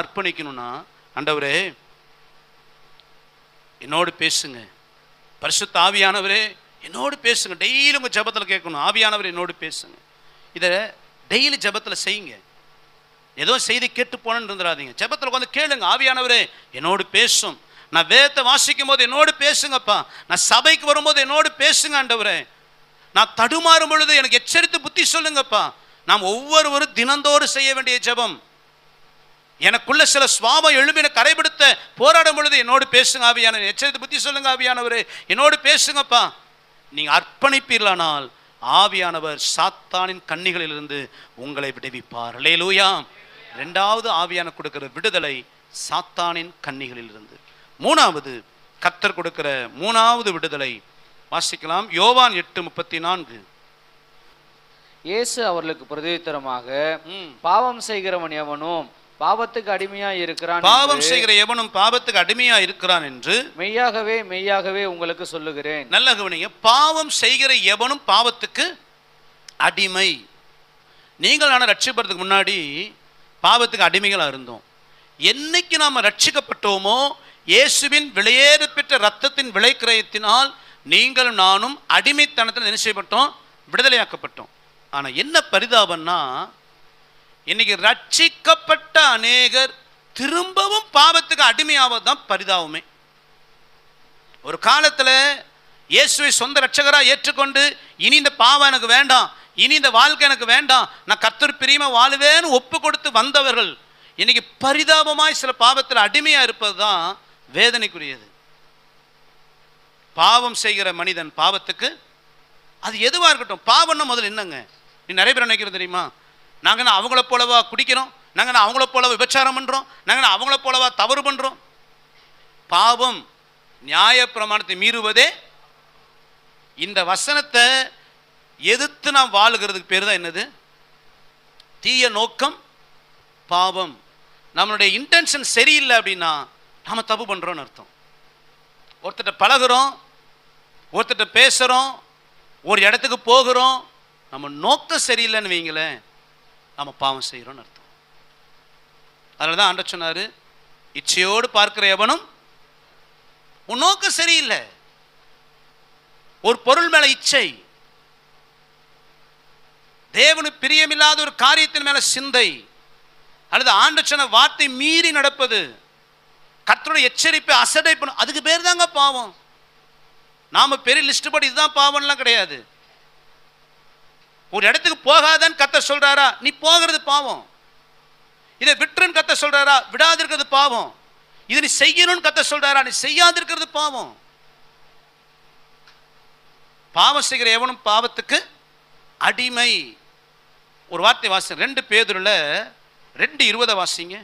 அர்ப்பணிக்கணும்னா ஆண்டவரே என்னோடு பேசுங்க. பரிசுத்த ஆவியானவரே என்னோடு பேசுங்க. டெய்லி உங்கள் ஜபத்தில் கேட்கணும். ஆவியானவர் என்னோடு பேசுங்க. இதை டெய்லி ஜபத்தில் செய்யுங்க. ஏதோ செய்தி கேட்டு போனேன்னு இருந்துடாதீங்க. ஜெபத்தில் உட்காந்து கேளுங்க. ஆவியானவரே என்னோடு பேசும். நான் வேதத்தை வாசிக்கும் போது என்னோடு பேசுங்கப்பா. நான் சபைக்கு வரும்போது என்னோடு பேசுங்க ஆண்டவரே. நான் தடுமாறும் பொழுது எனக்கு எச்சரித்து புத்தி சொல்லுங்கப்பா. நாம் ஒவ்வொருவரும் தினந்தோறு செய்ய வேண்டிய ஜெபம். எனக்குள்ள சில சுவாபம் எழுப்பின கரைபிடித்த போராடும் பொழுது என்னோடு பேசுங்க ஆவியானவர். எச்சரித்து புத்தி சொல்லுங்க ஆவியானவரே. என்னோடு பேசுங்கப்பா. நீங்க அர்ப்பணிப்பீர்களானால் ஆவியானவர் சாத்தானின் கண்ணிகளிலிருந்து உங்களை விடுவிப்பார். லேலூயா ரெண்டாவது ஆவியான கொடுக்கிற விடுதலை சாத்தானின் கண்ணிகளிலிருந்து. மூணாவது கத்தர் கொடுக்கிற மூணாவது விடுதலை. வாசிக்கலாம். யோவான் எட்டு முப்பத்தி நான்கு இயேசு அவர்களுக்கு பிரதியுத்தரமாக ம். பாவம் செய்கிறவன் எவனும் பாவத்துக்கு அடிமையா இருக்கிறான் பாவம் செய்கிற எவனும் பாவத்துக்கு அடிமையா இருக்கிறான் என்று மெய்யாகவே மெய்யாகவே உங்களுக்கு சொல்லுகிறேன். நல்ல கவனிங்க பாவம் செய்கிற எவனும் பாவத்துக்கு அடிமை. நீங்கள் நான் ரட்சிப்படுறதுக்கு முன்னாடி பாவத்துக்கு அடிமைகளாக இருந்தோம். என்னைக்கு நாம் ரட்சிக்கப்பட்டோமோ இயேசுவின் விலையேற பெற்ற ரத்தத்தின் விலைக்கிரயத்தினால் நீங்களும் நானும் அடிமைத்தனத்தில் என்ன செய்யப்பட்டோம்? விடுதலையாக்கப்பட்டோம். ஆனால் என்ன பரிதாபம்னா இன்னைக்கு ரட்சிக்கப்பட்ட அநேகர் திரும்பவும் பாவத்துக்கு அடிமையாவது தான் பரிதாபமே. ஒரு காலத்தில் இயேசுவை சொந்த ரட்சகராக ஏற்றுக்கொண்டு இனி இந்த பாவம் எனக்கு வேண்டாம் இனி இந்த வாழ்க்கை எனக்கு வேண்டாம் நான் கத்தர் பிரியமா வாழுவேன்னு ஒப்பு கொடுத்து வந்தவர்கள் இன்னைக்கு பரிதாபமாய் சில பாவத்தில் அடிமையாக இருப்பது தான் வேதனைக்குரியது. பாவம் செய்கிற மனிதன் பாவத்துக்கு அது எதுவாக இருக்கட்டும் பாவம்னா முதல்ல என்னங்க? நீ நிறைய பேர் நினைக்கிறது தெரியுமா? நாங்கள் அவங்கள போலவா குடிக்கிறோம்? நாங்கள் அவங்கள போலவா விபச்சாரம் பண்ணுறோம் நாங்கள் அவங்கள போலவா தவறு பண்ணுறோம் பாவம் நியாயப்பிரமாணத்தை மீறுவதே இந்த வசனத்தை எதிர்த்து நாம் வாழுகிறதுக்கு பேர் தான் என்னது? தீய நோக்கம் பாவம். நம்மளுடைய இன்டென்ஷன் சரியில்லை அப்படின்னா நாம் தப்பு பண்ணுறோன்னு அர்த்தம். ஒருத்தர்கிட்ட பழகுறோம் ஒருத்தர்கிட்ட பேசுகிறோம் ஒரு இடத்துக்கு போகிறோம் நம்ம நோக்கம் சரியில்லைன்னு வைங்களேன் நம்ம பாவம் செய்கிறோம்னு அர்த்தம். அதில் தான் ஆண்ட சொன்னார் இச்சையோடு பார்க்கிற எவனும் உன் நோக்கம் சரியில்லை. ஒரு பொருள் மேல இச்சை. தேவனு பிரியமில்லாத ஒரு காரியத்தின் மேல சிந்தை. அல்லது ஆண்டு சொன்ன வார்த்தை மீறி நடப்பது. கர்த்தருடைய எச்சரிப்பை அசடை பண்ணும் அதுக்கு பேர் தாங்க பாவம். நாம பெரிய லிஸ்ட் படி இதுதான் பாவம்லாம் கிடையாது. ஒரு இடத்துக்கு போகாதன்னு கத்த சொல்கிறாரா நீ போகிறது பாவம். இதை விட்டுருன்னு கத்த சொல்கிறாரா விடாதிருக்கிறது பாவம். இது நீ செய்யணும்னு கத்த சொல்கிறாரா நீ செய்யாதிருக்கிறது பாவம். பாவம் செய்கிற எவனும் பாவத்துக்கு அடிமை. ஒரு வார்த்தை வாசி ரெண்டு பேதுருல ரெண்டு இருபதை வாசிங்க.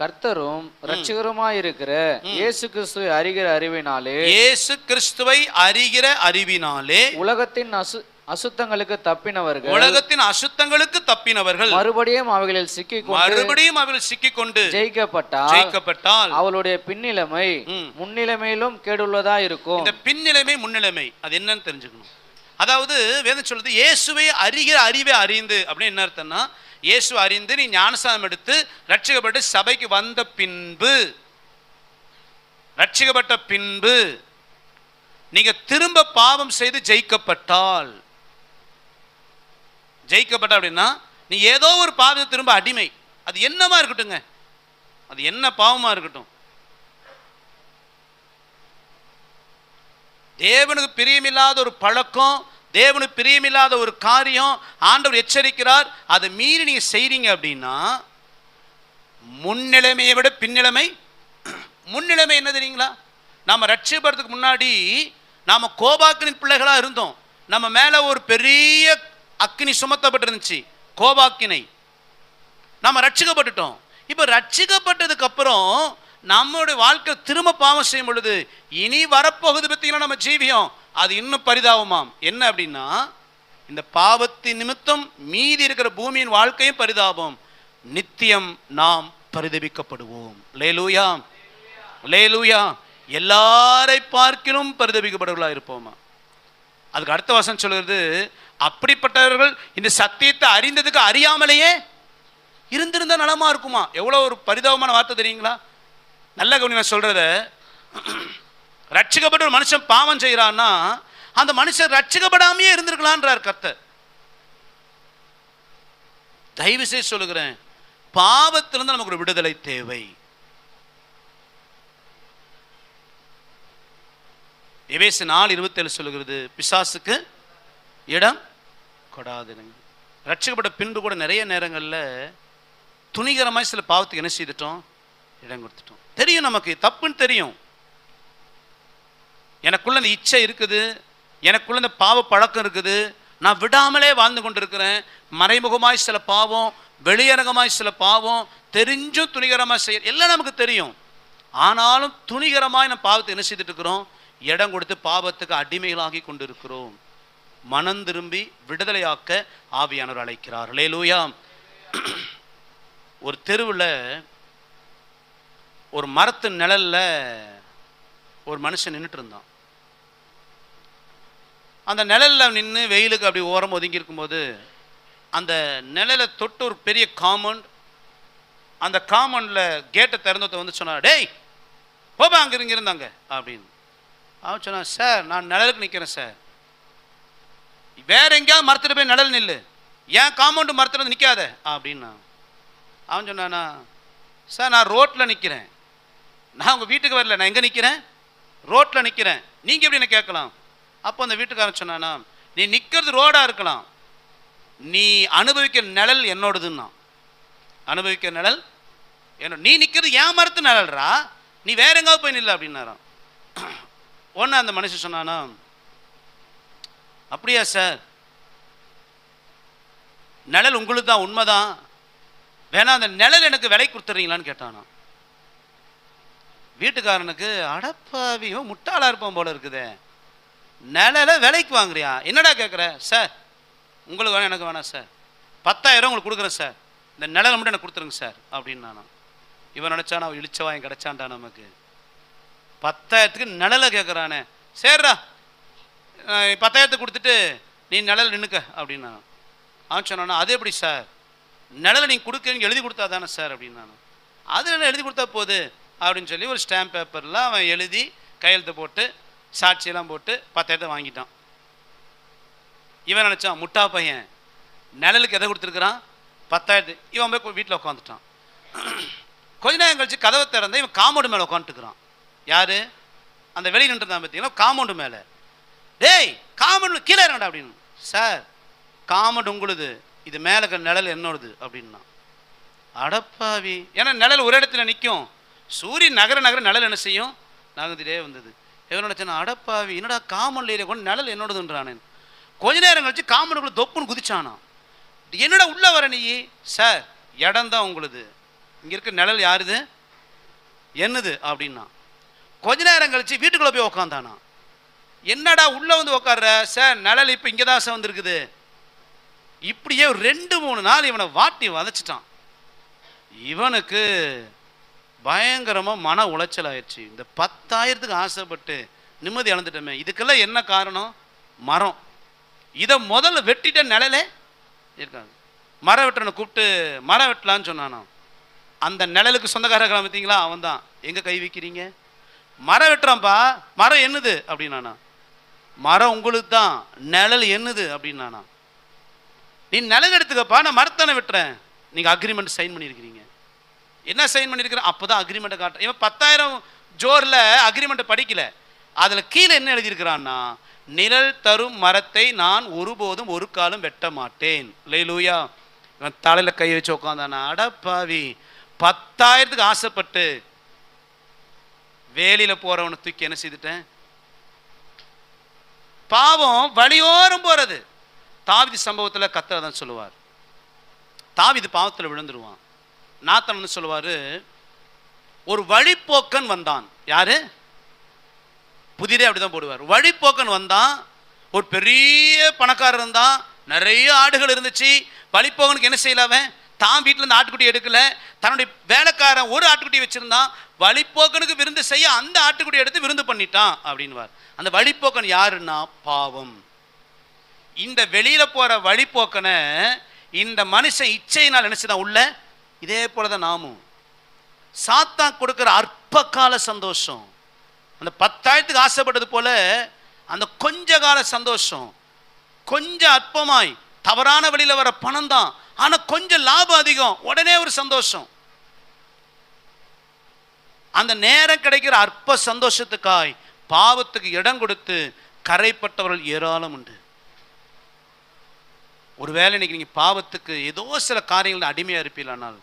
கர்த்தரும் இரட்சகருமாயிருக்கிற இயேசு கிறிஸ்துவை அறிகிற அறிவினாலே இயேசு கிறிஸ்துவை அறிகிற அறிவினாலே உலகத்தின் அசு அசுத்தங்களுக்கு தப்பினவர்கள் உலகத்தின் அசுத்தங்களுக்கு தப்பினவர்கள் மறுபடியும் அவைகளில் சிக்கிக்கொண்டு மறுபடியும் அவர்கள் சிக்கிக்கொண்டு ஜெயிக்கப்பட்டால் ஜெயிக்கப்பட்டால் அவளுடைய பின்னிலைமை. முன்னிலைமையிலும் கேடுள்ளதா இருக்கும். இந்த பின்னிலைமை முன்னிலைமை அது என்னன்னு தெரிஞ்சுக்கணும். அதாவது வேதம் சொல்லுது இயேசுவை அறிகிற அறிவை அறிந்து. அப்படின்னு என்ன அர்த்தம்னா இயேசு அறிந்து நீ ஞானசானம் எடுத்து ரட்சிக்கப்பட்டு சபைக்கு வந்த பின்பு ரட்சிக்கப்பட்ட பின்பு நீங்க திரும்ப பாவம் செய்து ஜெயிக்கப்பட்டால். ஜெயிக்கப்பட்ட அப்படின்னா நீ ஏதோ ஒரு பாவத்தை திரும்ப அடிமை. அது என்னமா இருக்கட்டுங்க அது என்ன பாவமா இருக்கட்டும்? தேவனுக்கு பிரியமில்லாத ஒரு பழக்கம் தேவனுக்கு பிரியமில்லாத ஒரு காரியம் ஆண்டவர் எச்சரிக்கிறார் அதை மீறி நீங்கள் செய்கிறீங்க அப்படின்னா முன்னிலைமையை விட பின்னிலைமை முன்னிலைமை என்ன தெரியுங்களா? நம்ம ரட்சிப்படுறதுக்கு முன்னாடி நாம் கோபாக்கினின் பிள்ளைகளாக இருந்தோம். நம்ம மேலே ஒரு பெரிய அக்கினி சுமத்தப்பட்டிருந்துச்சு கோபாக்கினை. நம்ம ரட்சிக்கப்பட்டுட்டோம் இப்போ ரட்சிக்கப்பட்டதுக்கு அப்புறம் நம்மளுடைய வாழ்க்கை திரும்ப பாவம் செய்யும் பொழுது இனி வரப்போகுது பற்றிங்களா நம்ம ஜீவியம்? அது இன்னும் பரிதாபமாம். என்ன அப்படின்னா இந்த பாவத்தின் நிமித்தம் மீதி இருக்கிற பூமியின் வாழ்க்கையும் பரிதாபம். நித்தியம் நாம் பரிதபிக்கப்படுவோம். லேலூயா. லேலூயா. எல்லாரை பார்க்கிலும் பரிதபிக்கப்படுவர்களாக இருப்போமா? அதுக்கு அடுத்த வசனம் சொல்கிறது அப்படிப்பட்டவர்கள் இந்த சத்தியத்தை அறிந்ததுக்கு அறியாமலேயே இருந்திருந்தா நலமாக இருக்குமா? எவ்வளோ ஒரு பரிதாபமான வார்த்தை தெரியுங்களா? நல்ல கவனி நான் சொல்கிறத ரட்சிக்கப்பட்ட ஒரு மனுஷன் பாவம் செய்கிறான்னா அந்த மனுஷன் ரட்சிக்கப்படாமையே இருந்திருக்கலான்றார் கர்த்தர். தயவு செய்து சொல்லுகிறேன் பாவத்திலிருந்து நமக்கு ஒரு விடுதலை தேவை. எவேசு நாலு இருபத்தேழு சொல்லுகிறது பிசாசுக்கு இடம் கொடாதுங்க ரட்சிக்கப்பட்ட பின்பு கூட நிறைய நேரங்களில் துணிகரமாக சில பாவத்துக்கு என்ன செய்துட்டோம்? இடம் கொடுத்துட்டோம். தெரியும் நமக்கு தப்புன்னு தெரியும். எனக்குள்ள அந்த இச்சை இருக்குது எனக்குள்ள இந்த பாவ பழக்கம் இருக்குது. நான் விடாமலே வாழ்ந்து கொண்டிருக்கிறேன். மறைமுகமாய் சில பாவம் வெளியரங்கமாய் சில பாவம் தெரிஞ்சும் துணிகரமாக செய்ய எல்லாம் நமக்கு தெரியும். ஆனாலும் துணிகரமாய் நம்ம பாவத்தை என்ன செய்துட்டு இருக்கிறோம்? இடம் கொடுத்து பாவத்துக்கு அடிமைகளாகி கொண்டிருக்கிறோம். மனம் திரும்பி விடுதலையாக்க ஆவியானவர் அழைக்கிறார். லேலூயா ஒரு தெருவில் ஒரு மரத்து நிழலில் ஒரு மனுஷன் நின்றுட்டு இருந்தான். அந்த நிழலில் நின்று வெயிலுக்கு அப்படி ஓரம் ஒதுங்கி இருக்கும்போது அந்த நிழலை தொட்டு ஒரு பெரிய காமௌண்ட் அந்த காமௌண்டில் கேட்டை திறந்ததை வந்து சொன்னார் டேய் போபா அங்கே இங்கே இருந்தாங்க. அப்படின்னு. அவன் சொன்னான் சார் நான் நிழலுக்கு நிற்கிறேன் சார். வேற எங்கேயாவது மரத்துல போய் நிழல் நில்லு. ஏன் காம்பவுண்டு மரத்துல வந்து நிற்காத அப்படின்னா அவன் சொன்னானா சார் நான் ரோட்டில் நிற்கிறேன் நான் உங்கள் வீட்டுக்கு வரல. நான் எங்கே நிற்கிறேன் ரோட்டில் நிற்கிறேன் நீங்கள் எப்படி என்ன கேட்கலாம்? அப்போ அந்த வீட்டுக்காரன் சொன்னானா நீ நிற்கிறது ரோடாக இருக்கலாம். நீ அனுபவிக்கிற நிழல் என்னோடதுன்னா. அனுபவிக்கிற நிழல் என்னோட நீ நிற்கிறது ஏன் மரத்து நிழல்றா. நீ வேற எங்காவது போய் நில்ல அப்படின்னாரான் ஒன்று அந்த மனுஷன் சொன்னானா அப்படியா சார். நிழல் உங்களுக்கு தான் உண்மைதான் வேணா அந்த நிழல் எனக்கு விலை கொடுத்துறீங்களான்னு கேட்டானா வீட்டுக்காரனுக்கு அடப்பாவியோ முட்டாளாக முட்டாளா இருப்பான் போல இருக்குதே. நிழலை விலைக்கு வாங்குறியா? என்னடா கேட்குற சார் உங்களுக்கு வேணாம் எனக்கு வேணாம் சார். பத்தாயிரம் உங்களுக்கு கொடுக்குறேன் சார். இந்த நிழலை மட்டும் எனக்கு கொடுத்துருங்க சார் அப்படின்னு நானும் இவன் நினச்சானா அவன் இழிச்சவாயன் கிடச்சான்டா நமக்கு. பத்தாயிரத்துக்கு நிழலை கேட்குறானே சரிடா அஹ் பத்தாயிரத்தை கொடுத்துட்டு நீ நிழல் நின்னுக்க அப்படின்னா அவன் சொன்னானா அது எப்படி சார்? நிழலை நீங்கள் கொடுக்குறீங்க எழுதி கொடுத்தா தானே சார் அப்படின்னு அது என்ன எழுதி கொடுத்தா போகுது அப்படின்னு சொல்லி ஒரு ஸ்டாம்ப் பேப்பரில் அவன் எழுதி கையெழுத்து போட்டு சாட்சியெல்லாம் போட்டு பத்தாயிரத்தை வாங்கிட்டான். இவன் நினச்சான் முட்டா பையன் நிழலுக்கு எதை கொடுத்துருக்குறான்? பத்தாயிரத்து இவன் போய் வீட்டில் உட்காந்துட்டான் கொஞ்ச நேரம் கழிச்சு கதவை திறந்து இவன் காம்பவுண்டு மேலே உட்காந்துட்டுக்கிறான் யார்? அந்த வெளியே நின்றுதான் பார்த்தீங்கன்னா காம்பவுண்டு மேலே. டேய் காம்பவுண்டு கீழே இறங்கடா அப்படின்னு. சார் காம்பவுண்டு உங்களுது இது மேலே இருக்கிற நிழல் என்னோடது அப்படின்னா அடப்பாவி. ஏன்னா நிழல் ஒரு இடத்துல நிற்கும் சூரியன் நகர நகர நிழல் என்ன செய்யும்? நகர்ந்துட்டே வந்தது. எவன் நினச்சேன் அடப்பாவி என்னடா காமன் ஏரியா கொண்டு நிழல் என்னோடதுன்றானே கொஞ்ச நேரம் கழிச்சு காமனுக்குள்ள தொப்புன்னு குதிச்சானான் என்னடா உள்ள வர நீ? சார் இடம் தான் உங்களுது. இங்க இருக்க நிழல் யாருது? என்னது? அப்படின்னா கொஞ்ச நேரம் கழிச்சு வீட்டுக்குள்ள போய் உக்காந்தானா என்னடா உள்ள வந்து உக்காடுற சார் நிழல் இப்போ இங்கே தான் சார் வந்திருக்குது. இப்படியே ரெண்டு மூணு நாள் இவனை வாட்டி வதச்சிட்டான். இவனுக்கு பயங்கரமாக மன உளைச்சல் ஆயிடுச்சு இந்த பத்தாயிரத்துக்கு ஆசைப்பட்டு நிம்மதி இழந்துட்டோமே. இதுக்கெல்லாம் என்ன காரணம்? மரம். இதை முதல்ல வெட்டிட்ட நிழலே இருக்காங்க மரம் வெட்டனை கூப்பிட்டு மரம் வெட்டலான்னு சொன்னானாம். அந்த நிழலுக்கு சொந்தக்கார கிராமத்தீங்களா அவன் தான் எங்கே கை வைக்கிறீங்க? மரம் வெட்டுறான்ப்பா. மரம் என்னது? அப்படின்னானா மரம் உங்களுக்கு தான் நிழல் என்னது? அப்படின்னானா நீ நிழல் எடுத்துக்கப்பா. நான் மரத்தானே வெட்டுறேன். நீங்கள் அக்ரிமெண்ட் சைன் பண்ணியிருக்கிறீங்க. என்ன சைன் பண்ணியிருக்கிறேன் அப்போ தான் அக்ரிமெண்ட்டை காட்டுறேன் இவன் பத்தாயிரம் ஜோரில் அக்ரிமெண்ட்டை படிக்கல. அதில் கீழே என்ன எழுதியிருக்கிறான்னா நிழல் தரும் மரத்தை நான் ஒருபோதும் ஒரு காலம் வெட்ட மாட்டேன். லேலூயா இவன் தலையில் கை வச்சு உட்காந்தானா அடப்பாவி பத்தாயிரத்துக்கு ஆசைப்பட்டு வேலியில் போகிறவனை தூக்கி என்ன செய்துட்டேன்? பாவம் வழியோரம் போகிறது தாவிதி சம்பவத்தில் கத்துறதான் சொல்லுவார். தாவிது பாவத்தில் விழுந்துருவான். நாத்தன் சொல்லுவார் ஒரு வழிப்போக்கன் வந்தான். யாரு? புதிரே அப்படிதான் போடுவார். வழிப்போக்கன் வந்தான் ஒரு பெரிய பணக்காரர் இருந்தான் நிறைய ஆடுகள் இருந்துச்சு. வழிப்போக்கனுக்கு என்ன செய்யல அவன்? தான் வீட்டில் இருந்து ஆட்டுக்குட்டி எடுக்கல. தன்னுடைய வேலைக்காரன் ஒரு ஆட்டுக்குட்டி வச்சுருந்தான். வழிப்போக்கனுக்கு விருந்து செய்ய அந்த ஆட்டுக்குட்டி எடுத்து விருந்து பண்ணிட்டான் அப்படின்வார் அந்த வழிப்போக்கன் யாருன்னா? பாவம். இந்த வெளியில் போகிற வழிப்போக்கனை இந்த மனுஷன் இச்சையினால் நினச்சிதான் உள்ள இதே போல தான் நாமும். சாத்தா கொடுக்கிற அற்ப கால சந்தோஷம். அந்த பத்தாயிரத்துக்கு ஆசைப்பட்டது போல அந்த கொஞ்ச கால சந்தோஷம். கொஞ்சம் அற்பமாய் தவறான வழியில வர பணம் தான் ஆனால் கொஞ்சம் லாபம் அதிகம். உடனே ஒரு சந்தோஷம். அந்த நேரம் கிடைக்கிற அற்ப சந்தோஷத்துக்காய் பாவத்துக்கு இடம் கொடுத்து கரைப்பட்டவர்கள் ஏராளம் உண்டு. ஒருவேளை இன்னைக்கு நீங்க பாவத்துக்கு ஏதோ சில காரியங்கள் அடிமையாக இருப்பீங்களானால்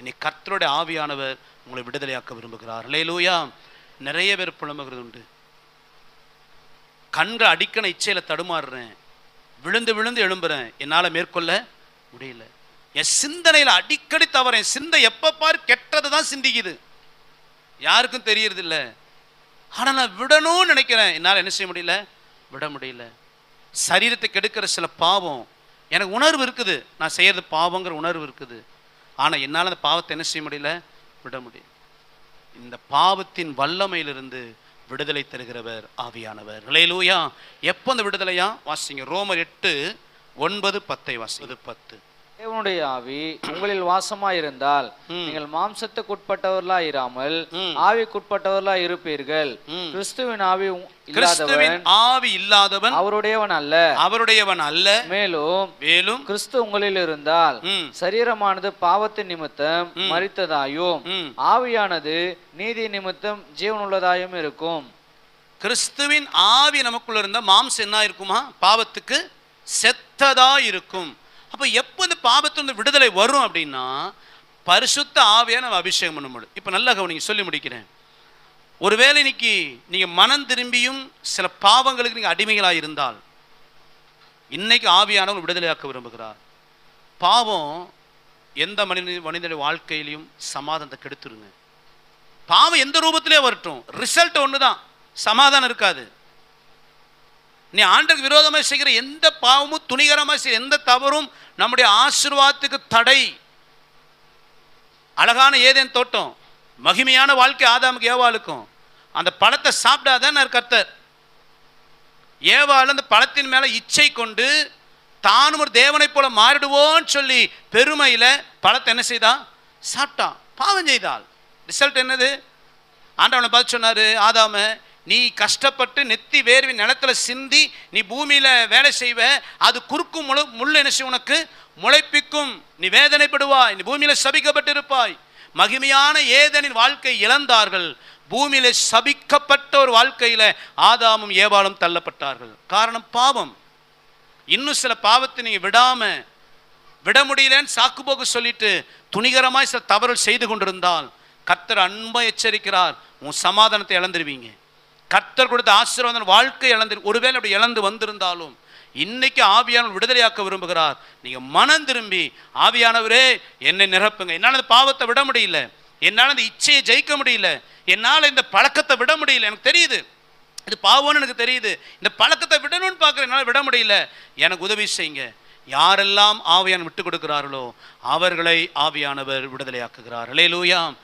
இன்னைக்கு கர்த்தருடைய ஆவியானவர் உங்களை விடுதலையாக்க விரும்புகிறார். லேலூயா நிறைய பேர் புலம்புகிறது உண்டு கண்கள் அடிக்கண இச்சையில தடுமாறுறேன். விழுந்து விழுந்து எழும்புறேன். என்னால மேற்கொள்ள முடியல. என் சிந்தனையில அடிக்கடி தவறேன். சிந்தை எப்ப பாரு கெட்டதை தான் சிந்திக்குது. யாருக்கும் தெரியறது இல்ல ஆனா நான் விடணும்னு நினைக்கிறேன். என்னால் என்ன செய்ய முடியல? விட முடியல. சரீரத்தை கெடுக்கிற சில பாவம். எனக்கு உணர்வு இருக்குது. நான் செய்யறது பாவங்கிற உணர்வு இருக்குது. ஆனால் என்னால் அந்த பாவத்தை என்ன செய்ய முடியல? விட முடியல. இந்த பாவத்தின் வல்லமையிலிருந்து விடுதலை தருகிறவர் ஆவியானவர். ஹalleluya எப்போ அந்த விடுதலையா? வாசிங்க. ரோமர் எட்டு ஒன்பது பத்தை வாசிங்க. பத்து. தேவனுடைய ஆவி உங்களில் வாசமாய் இருந்தால். நீங்கள் மாம்சத்துக்குட்பட்டவர்களாய் இராமல் ம். ஆவிக்குட்பட்டவர்களாய் இருப்பீர்கள். கிறிஸ்துவின் ஆவி கிறிஸ்துவின் ஆவி இல்லாதவன் அவருடையவன் அல்ல அவருடையவன் அல்ல மேலும் மேலும் கிறிஸ்து உங்களில் இருந்தால் சரீரமானது பாவத்தின் நிமித்தம் மரித்ததாயும் ம். ஆவியானது நீதி நிமித்தம் ஜீவனுள்ளதாயும் இருக்கும் கிறிஸ்துவின் ஆவி நமக்குள்ள இருந்த மாம்சம் என்ன இருக்குமா பாவத்துக்கு செத்ததா இருக்கும் அப்போ எப்போ இந்த பாபத்திலிருந்து விடுதலை வரும் அப்படின்னா பரிசுத்த ஆவியாக நம்ம அபிஷேகம் பண்ண முடியும் இப்ப நல்லா கவனிங்க சொல்லி முடிக்கிறேன். ஒருவேளை இன்னைக்கு நீங்கள் மனம் திரும்பியும் சில பாவங்களுக்கு நீங்கள் அடிமைகளாக இருந்தால் இன்னைக்கு ஆவியானவர் விடுதலையாக்க விரும்புகிறார். பாவம் எந்த மனித மனிதனுடைய வாழ்க்கையிலையும் சமாதானத்தை கெடுத்துருங்க. பாவம் எந்த ரூபத்திலே வரட்டும். ரிசல்ட் ஒன்று தான் சமாதானம் இருக்காது. நீ ஆண்டுக்கு விரோதமாக செய்கிற எந்த பாவமும் துணிகரமாக செய்கிற எந்த தவறும் நம்முடைய ஆசிர்வாதத்துக்கு தடை. அழகான ஏதேன் தோட்டம் மகிமையான வாழ்க்கை ஆதாமுக்கு ஏவாளுக்கும். அந்த பழத்தை சாப்பிடாதான் கர்த்தர். ஏவாள் அந்த பழத்தின் மேலே இச்சை கொண்டு தானும் ஒரு தேவனைப் போல மாறிடுவோன்னு சொல்லி பெருமையில் பழத்தை என்ன செய்தா? சாப்பிட்டான். பாவம் செய்தாள். ரிசல்ட் என்னது? ஆண்டவனை பார்த்து சொன்னாரு ஆதாம நீ கஷ்டப்பட்டு நெத்தி வேர்வி நிலத்தில் சிந்தி நீ பூமியில் வேலை செய்வ அது குறுக்கும் முழு முள் என்ன உனக்கு? முளைப்பிக்கும். நீ வேதனைப்படுவாய். நீ பூமியில் சபிக்கப்பட்டிருப்பாய். மகிமையான ஏதனின் வாழ்க்கை இழந்தார்கள். பூமியில் சபிக்கப்பட்ட ஒரு வாழ்க்கையில் ஆதாமும் ஏவாளும் தள்ளப்பட்டார்கள். காரணம் பாவம். இன்னும் சில பாவத்தை நீங்கள் விடாமல் விட முடியலன்னு சாக்குப்போக்கு சொல்லிட்டு துணிகரமாய் சில தவறுகள் செய்து கொண்டிருந்தால் கத்தர் அன்பை எச்சரிக்கிறார். உன் சமாதானத்தை இழந்துருவீங்க. கர்த்தர் கொடுத்த ஆசீர்வாதம் வாழ்க்கை இழந்து ஒருவேளை அப்படி இழந்து வந்திருந்தாலும் இன்னைக்கு ஆவியானவர் விடுதலையாக்க விரும்புகிறார். நீங்கள் மனம் திரும்பி ஆவியானவரே என்னை நிரப்புங்க. என்னால் அந்த பாவத்தை விட முடியல. என்னால் அந்த இச்சையை ஜெயிக்க முடியல. என்னால் இந்த பழக்கத்தை விட முடியல. எனக்கு தெரியுது. இது பாவம்னு எனக்கு தெரியுது. இந்த பழக்கத்தை விடணும்னு பார்க்குறேன் என்னால் விட முடியல. எனக்கு உதவி செய்யுங்க. யாரெல்லாம் ஆவியான் விட்டு கொடுக்கிறார்களோ அவர்களை ஆவியானவர் விடுதலையாக்குகிறார். லூயாம்